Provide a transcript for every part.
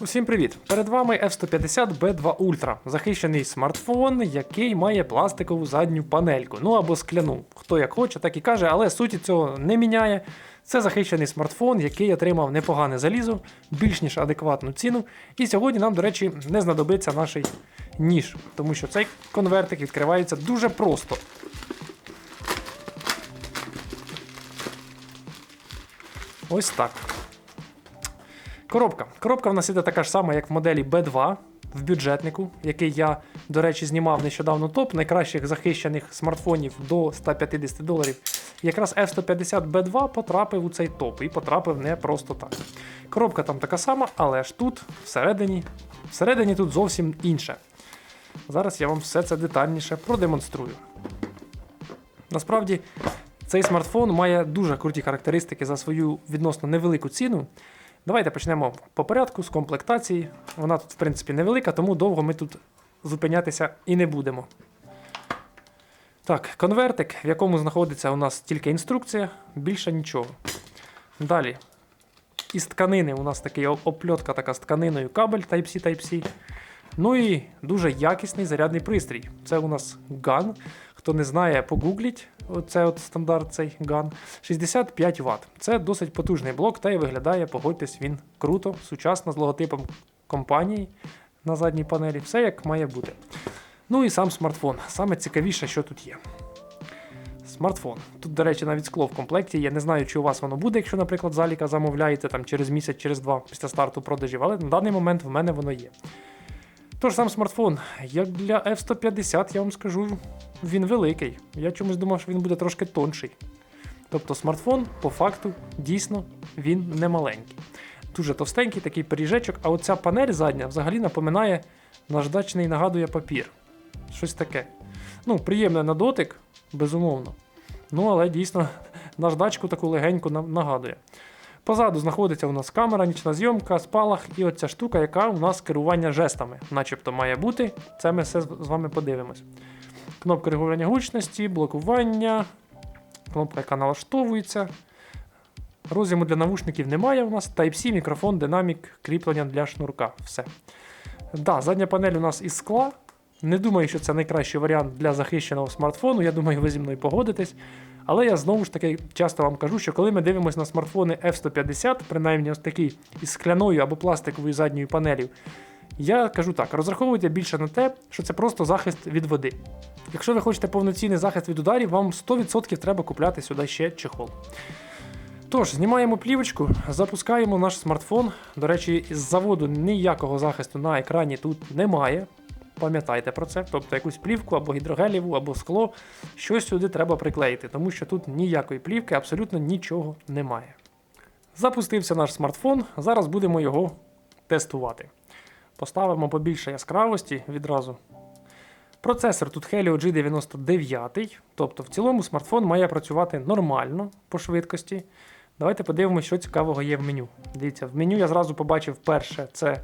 Усім привіт! Перед вами F150B2 Ultra, захищений смартфон, який має пластикову задню панельку, ну або скляну. Хто як хоче, так і каже, але суті цього не міняє. Це захищений смартфон, який отримав непогане залізо, більш ніж адекватну ціну. І сьогодні нам, до речі, не знадобиться наш ніж, тому що цей конвертик відкривається дуже просто. Ось так. Коробка. Коробка в нас іде така ж сама, як в моделі B2 в бюджетнику, який я, до речі, знімав нещодавно топ найкращих захищених смартфонів до 150 доларів. Якраз F150B2 потрапив у цей топ і потрапив не просто так. Коробка там така сама, але ж тут, всередині, всередині тут зовсім інше. Зараз я вам все це детальніше продемонструю. Насправді, цей смартфон має дуже круті характеристики за свою відносно невелику ціну. Давайте почнемо по порядку з комплектації. Вона тут, в принципі, невелика, тому довго ми тут зупинятися і не будемо. Так, конвертик, в якому знаходиться у нас тільки інструкція, більше нічого. Далі. Із тканини у нас такий опльотка така з тканиною кабель Type-C Type-C. Ну і дуже якісний зарядний пристрій. Це у нас GAN. Хто не знає, погугліть. Оце стандарт цей GAN. 65 Вт. Це досить потужний блок, та й виглядає, погодьтесь, він круто, сучасно, з логотипом компанії на задній панелі. Все як має бути. Ну і сам смартфон. Саме цікавіше, що тут є. Смартфон. Тут, до речі, навіть скло в комплекті. Я не знаю, чи у вас воно буде, якщо, наприклад, заліка замовляєте там через місяць, через два після старту продажів, але на даний момент в мене воно є. Тож сам смартфон, як для F150, я вам скажу, він великий. Я чомусь думав, що він буде трошки тонший. Тобто смартфон, по факту, дійсно, він не маленький. Дуже товстенький такий пиріжечок, а оця панель задня взагалі напоминає наждачний нагадує папір. Щось таке. Ну, приємне на дотик, безумовно. Ну, але дійсно наждачку таку легеньку нагадує. Позаду знаходиться у нас камера, нічна зйомка, спалах і оця штука, яка у нас керування жестами, начебто має бути. Це ми все з вами подивимось. Кнопка регулювання гучності, блокування, кнопка, яка налаштовується. Роз'єму для навушників немає у нас. Type-C, мікрофон, динамік, кріплення для шнурка. Все. Да, задня панель у нас із скла. Не думаю, що це найкращий варіант для захищеного смартфону. Я думаю, ви зі мною погодитесь. Але я знову ж таки часто вам кажу, що коли ми дивимося на смартфони F150, принаймні ось такий із скляною або пластиковою задньою панелью, я кажу так: розраховуйте більше на те, що це просто захист від води. Якщо ви хочете повноцінний захист від ударів, вам 100% треба купляти сюди ще чехол. Тож, знімаємо плівочку, запускаємо наш смартфон. До речі, з заводу ніякого захисту на екрані тут немає. Пам'ятайте про це, тобто якусь плівку або гідрогеліву, або скло, щось сюди треба приклеїти, тому що тут ніякої плівки, абсолютно нічого немає. Запустився наш смартфон, зараз будемо його тестувати. Поставимо побільше яскравості відразу. Процесор тут Helio G99, тобто в цілому смартфон має працювати нормально по швидкості. Давайте подивимося, що цікавого є в меню. Дивіться, в меню я зразу побачив перше це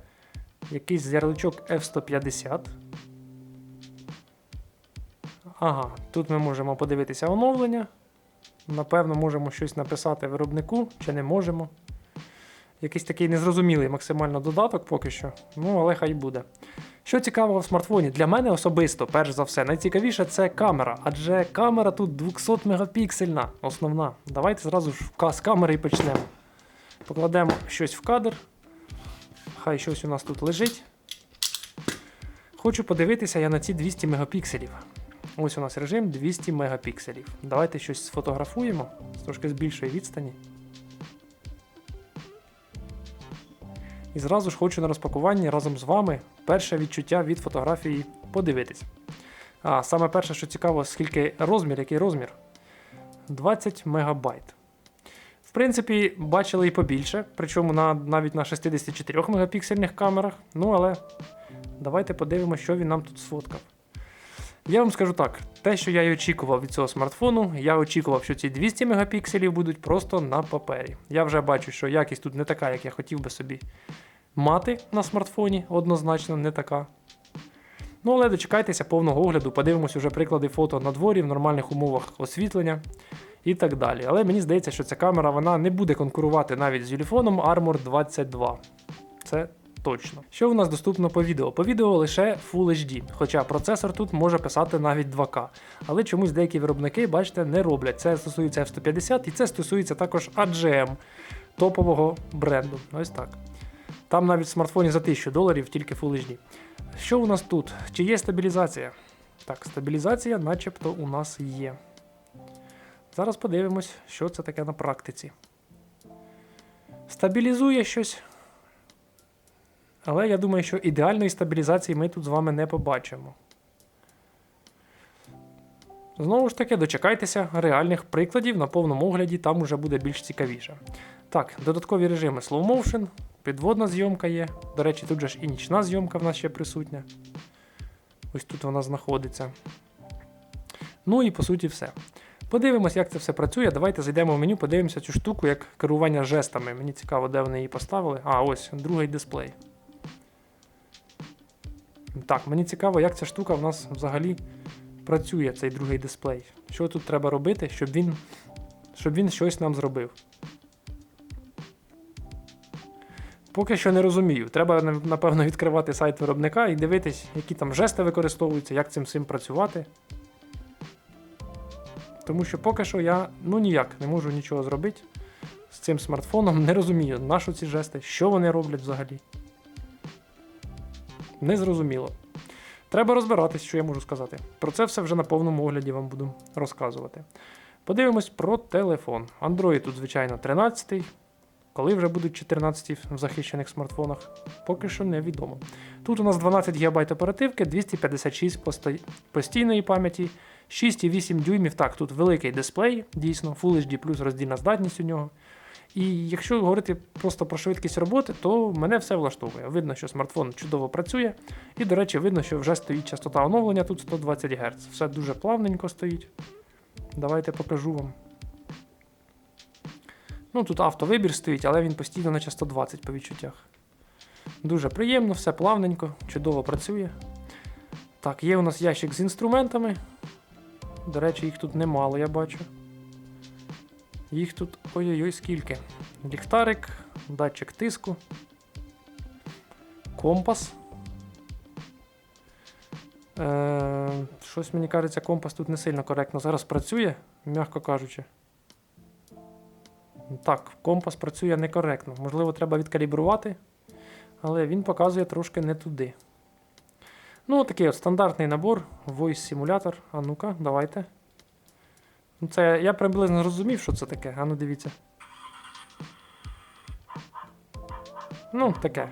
якийсь ярличок F150. Ага, тут ми можемо подивитися оновлення. Напевно, можемо щось написати виробнику, чи не можемо. Якийсь такий незрозумілий максимально додаток поки що. Ну, але хай буде. Що цікавого в смартфоні? Для мене особисто, перш за все, найцікавіше це камера, адже камера тут 200 мегапіксельна, основна. Давайте зразу ж з камери і почнемо. Покладемо щось в кадр. Хай щось у нас тут лежить. Хочу подивитися я на ці 200 мегапікселів. Ось у нас режим 200 мегапікселів. Давайте щось сфотографуємо з трошки з більшої відстані. І зразу ж хочу на розпакуванні разом з вами перше відчуття від фотографії подивитись. А саме перше, що цікаво, скільки розмір, який розмір? 20 мегабайт. В принципі, бачили і побільше, причому на, навіть на 64 мегапіксельних камерах. Ну але давайте подивимося, що він нам тут сфоткав. Я вам скажу так: те, що я й очікував від цього смартфону, я очікував, що ці 200 мегапікселів будуть просто на папері. Я вже бачу, що якість тут не така, як я хотів би собі мати на смартфоні, однозначно не така. Ну, але дочекайтеся повного огляду, подивимось уже приклади фото на дворі в нормальних умовах освітлення і так далі. Але мені здається, що ця камера вона не буде конкурувати навіть з юліфоном Armor 22. Це точно. Що у нас доступно по відео? По відео лише Full HD, хоча процесор тут може писати навіть 2К. Але чомусь деякі виробники, бачите, не роблять. Це стосується F150 і це стосується також AGM, топового бренду. Ось так. Там навіть в смартфоні за 1000 доларів тільки Full HD. Що у нас тут? Чи є стабілізація? Так, стабілізація, начебто, у нас є. Зараз подивимось, що це таке на практиці. Стабілізує щось. Але я думаю, що ідеальної стабілізації ми тут з вами не побачимо. Знову ж таки, дочекайтеся реальних прикладів на повному огляді, там уже буде більш цікавіше. Так, додаткові режими Slow Motion, підводна зйомка є. До речі, тут же ж і нічна зйомка в нас ще присутня. Ось тут вона знаходиться. Ну і по суті все. Подивимось, як це все працює. Давайте зайдемо в меню, подивимося цю штуку як керування жестами. Мені цікаво, де вони її поставили. А, ось другий дисплей. Так, мені цікаво, як ця штука в нас взагалі працює, цей другий дисплей. Що тут треба робити, щоб він, щоб він щось нам зробив. Поки що не розумію. Треба, напевно, відкривати сайт виробника і дивитись, які там жести використовуються, як цим всім працювати. Тому що поки що я ну ніяк не можу нічого зробити з цим смартфоном. Не розумію, на що ці жести, що вони роблять взагалі. Незрозуміло. Треба розбиратись, що я можу сказати. Про це все вже на повному огляді вам буду розказувати. Подивимось про телефон. Android тут, звичайно, 13 коли вже будуть 14 в захищених смартфонах, поки що невідомо. Тут у нас 12 ГБ оперативки, 256 постійної пам'яті, 6,8 дюймів. Так, тут великий дисплей, дійсно, Full HD плюс роздільна здатність у нього. І якщо говорити просто про швидкість роботи, то мене все влаштовує. Видно, що смартфон чудово працює. І, до речі, видно, що вже стоїть частота оновлення тут 120 Гц. Все дуже плавненько стоїть. Давайте покажу вам. Ну, тут автовибір стоїть, але він постійно наче 120 по відчуттях. Дуже приємно, все плавненько, чудово працює. Так, є у нас ящик з інструментами. До речі, їх тут немало, я бачу. Їх тут ой-ой-ой, скільки. Ліхтарик, датчик тиску, компас. Е, щось мені кажеться, компас тут не сильно коректно зараз працює, м'яко кажучи. Так, компас працює некоректно. Можливо, треба відкалібрувати, але він показує трошки не туди. Ну, такий от стандартний набор, voice simulator. А ну-ка, давайте. Ну, це я приблизно зрозумів, що це таке. А ну дивіться. Ну, таке.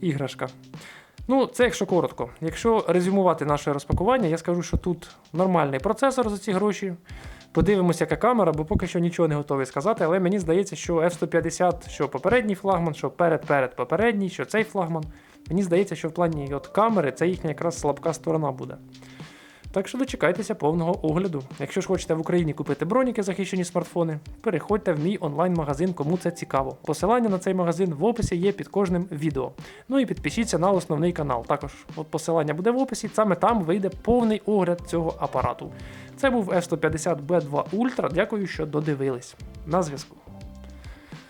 Іграшка. Ну, це якщо коротко. Якщо резюмувати наше розпакування, я скажу, що тут нормальний процесор за ці гроші. Подивимося, яка камера, бо поки що нічого не готовий сказати, але мені здається, що F150, що попередній флагман, що перед-перед попередній, що цей флагман. Мені здається, що в плані от камери це їхня якраз слабка сторона буде. Так що дочекайтеся повного огляду. Якщо ж хочете в Україні купити броніки захищені смартфони, переходьте в мій онлайн-магазин, кому це цікаво. Посилання на цей магазин в описі є під кожним відео. Ну і підпишіться на основний канал. Також от посилання буде в описі, саме там вийде повний огляд цього апарату. Це був F150B2 Ultra. Дякую, що додивились. На зв'язку.